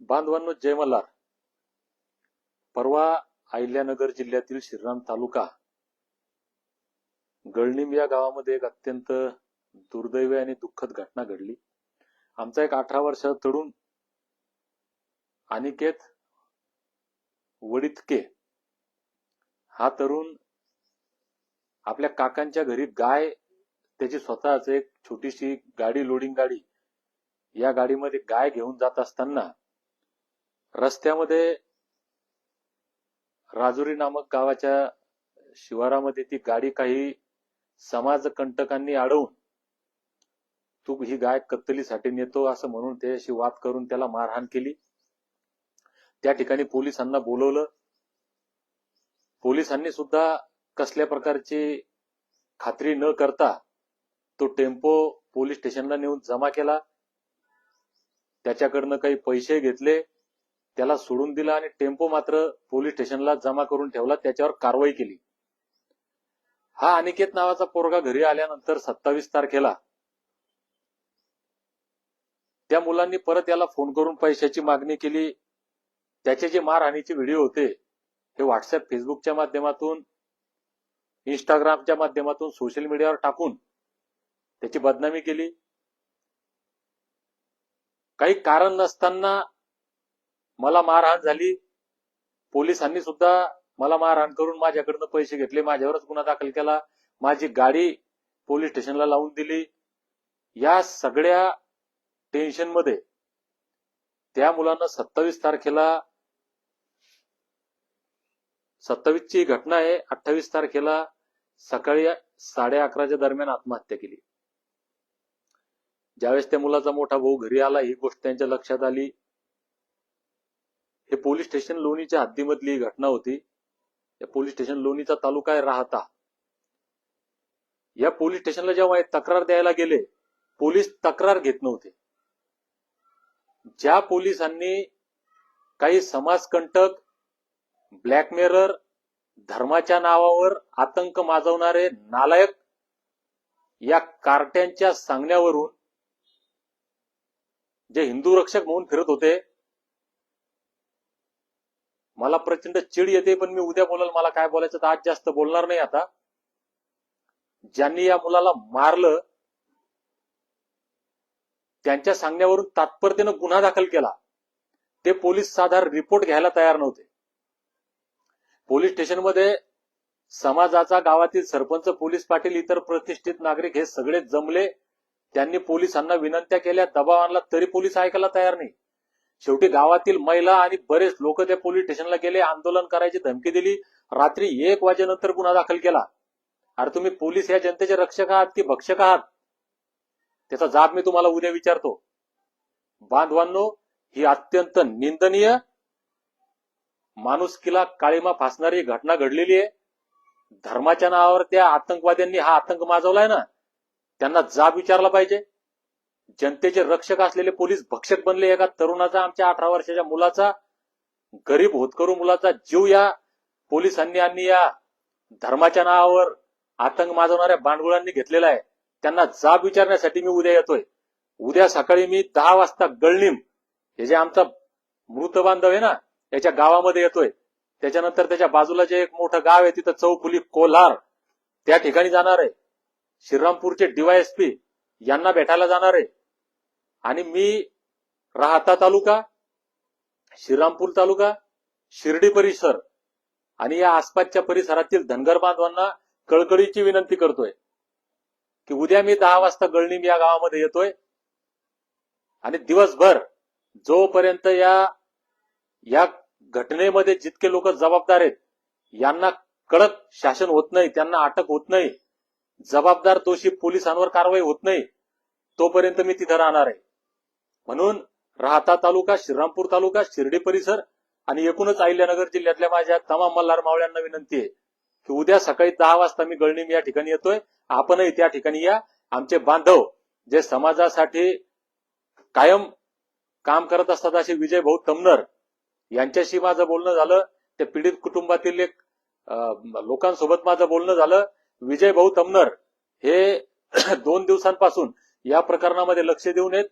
बांधवांनो जय मल्हार. परवा अहिल्यानगर जिल्ह्यातील श्रीराम तालुका गळणीम या गावामध्ये एक अत्यंत दुर्दैवी आणि दुःखद घटना घडली. आमचा एक अठरा वर्षाचा तरुण अनिकेत वडितके हा तरुण आपल्या काकांच्या घरी गाय त्याची स्वतःच एक छोटीशी गाडी लोडिंग गाडी या गाडीमध्ये गाय घेऊन जात असताना रस्त्यामध्ये राजुरी नामक गावाच्या शिवारामध्ये ती गाडी काही समाजकंटकांनी अडवून तू ही गाय कत्तलीसाठी नेतो असं म्हणून त्याशी वाद करून त्याला मारहाण केली. त्या ठिकाणी पोलिसांना बोलवलं. पोलिसांनी सुद्धा कसल्या प्रकारची खात्री न करता तो टेम्पो पोलीस स्टेशनला नेऊन जमा केला. त्याच्याकडनं काही पैसे घेतले. त्याला सोडून दिला आणि टेम्पो मात्र पोलीस स्टेशनला जमा करून ठेवला त्याच्यावर कारवाई केली. हा अनिकेत नावाचा पोरगा घरी आल्यानंतर सत्तावीस तारखेला त्या मुलांनी परत याला फोन करून पैशाची मागणी केली. त्याचे जे मारहाणीचे व्हिडिओ होते हे व्हॉट्सअप फेसबुकच्या माध्यमातून इंस्टाग्रामच्या माध्यमातून सोशल मीडियावर टाकून त्याची बदनामी केली. काही कारण नसताना मला मारहाण झाली. पोलिसांनी सुद्धा मला मारहाण करून माझ्याकडनं पैसे घेतले. माझ्यावरच गुन्हा दाखल केला. माझी गाडी पोलीस स्टेशनला लावून दिली. या सगळ्या टेन्शनमध्ये त्या मुलांना सत्तावीस तारखेला सत्तावीस ची घटना आहे. अठ्ठावीस तारखेला सकाळी साडे अकराच्या दरम्यान आत्महत्या केली. ज्यावेळेस त्या मुलाचा मोठा भाऊ घरी आला ही गोष्ट त्यांच्या लक्षात आली. हे पोलीस स्टेशन लोणीच्या हद्दीमधली ही घटना होती. या पोलीस स्टेशन लोणीचा तालुका आहे राहता. या पोलीस स्टेशनला जेव्हा तक्रार द्यायला गेले पोलीस तक्रार घेत नव्हते. ज्या पोलिसांनी काही समाजकंटक ब्लॅकमेलर धर्माच्या नावावर आतंक माजवणारे नालायक या कार्ट्यांच्या सांगण्यावरून जे हिंदू रक्षक म्हणून फिरत होते मला प्रचंड चिड येते पण मी उद्या बोलाल मला काय बोलायचं तर आज जास्त बोलणार नाही आता. ज्यांनी या मुलाला मारलं त्यांच्या सांगण्यावरून तात्परतेनं गुन्हा दाखल केला. ते पोलीस साधार रिपोर्ट घ्यायला तयार नव्हते. पोलीस स्टेशनमध्ये समाजाचा गावातील सरपंच पोलीस पाटील इतर प्रतिष्ठित नागरिक हे सगळे जमले. त्यांनी पोलिसांना विनंत्या केल्या दबाव आणला तरी पोलीस ऐकायला तयार नाही. शेवटी गावातील महिला आणि बरेच लोक त्या पोलीस स्टेशनला गेले आंदोलन करायची धमकी दिली. रात्री एक वाजेनंतर गुन्हा दाखल केला. अरे तुम्ही पोलीस या जनतेचे रक्षक आहात की भक्षक आहात? त्याचा जाब मी तुम्हाला उद्या विचारतो. बांधवांनो ही अत्यंत निंदनीय माणुसकीला काळीमा फासणारी घटना घडलेली आहे. धर्माच्या नावावर त्या आतंकवाद्यांनी हा आतंक माजवलाय ना? त्यांना जाब विचारला पाहिजे. जनतेचे रक्षक असलेले पोलीस भक्षक बनले एका तरुणाचा आमच्या अठरा वर्षाच्या मुलाचा गरीब होतकरू मुलाचा जीव या पोलिसांनी आणि या धर्माच्या नावावर आतंक माजवणाऱ्या बांडगुळांनी घेतलेला आहे. त्यांना जाब विचारण्यासाठी मी उद्या येतोय. उद्या सकाळी मी दहा वाजता गळणीम हे जे आमचा मृत बांधव आहे ना याच्या गावामध्ये येतोय. त्याच्यानंतर त्याच्या बाजूला जे एक मोठं गाव आहे तिथं चौफुली कोल्हार त्या ठिकाणी जाणार आहे. श्रीरामपूरचे डीवायएसपी यांना भेटायला जाणार आहे. आणि मी राहता तालुका श्रीरामपूर तालुका शिर्डी परिसर आणि या आसपासच्या परिसरातील धनगर बांधवांना कळकळीची विनंती करतोय की उद्या मी दहा वाजता गळणीम या गावामध्ये येतोय. आणि दिवसभर जोपर्यंत या या घटनेमध्ये जितके लोक जबाबदार आहेत यांना कडक शासन होत नाही त्यांना अटक होत नाही जबाबदार दोषी पोलिसांवर कारवाई होत नाही तोपर्यंत मी तिथं राहणार आहे. म्हणून राहता तालुका श्रीरामपूर तालुका शिर्डी परिसर आणि एकूणच अहिल्यानगर जिल्ह्यातल्या माझ्या तमाम मल्हार मावळ्यांना विनंती आहे की उद्या सकाळी दहा वाजता मी गळणीम या ठिकाणी येतोय. आपणही त्या ठिकाणी या. आमचे बांधव जे समाजासाठी कायम काम करत असतात असे विजय भाऊ तमनर यांच्याशी माझं बोलणं झालं. ते पीडित कुटुंबातील एक लोकांसोबत माझं बोलणं झालं. विजय भाऊ तमनर हे दोन दिवसांपासून या प्रकरणामध्ये लक्ष देऊन येत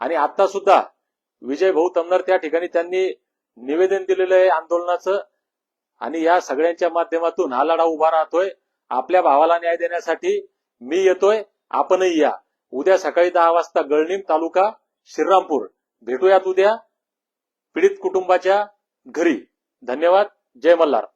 आणि आता सुद्धा विजय भाऊ तमनर त्या ठिकाणी त्यांनी निवेदन दिलेलं आहे आंदोलनाचं. आणि या सगळ्यांच्या माध्यमातून हा लढा उभा राहतोय. आपल्या भावाला न्याय देण्यासाठी मी येतोय आपणही या. उद्या सकाळी दहा वाजता गळणीम तालुका श्रीरामपूर. भेटूयात उद्या पीडित कुटुंबाच्या घरी. धन्यवाद. जय मल्हार.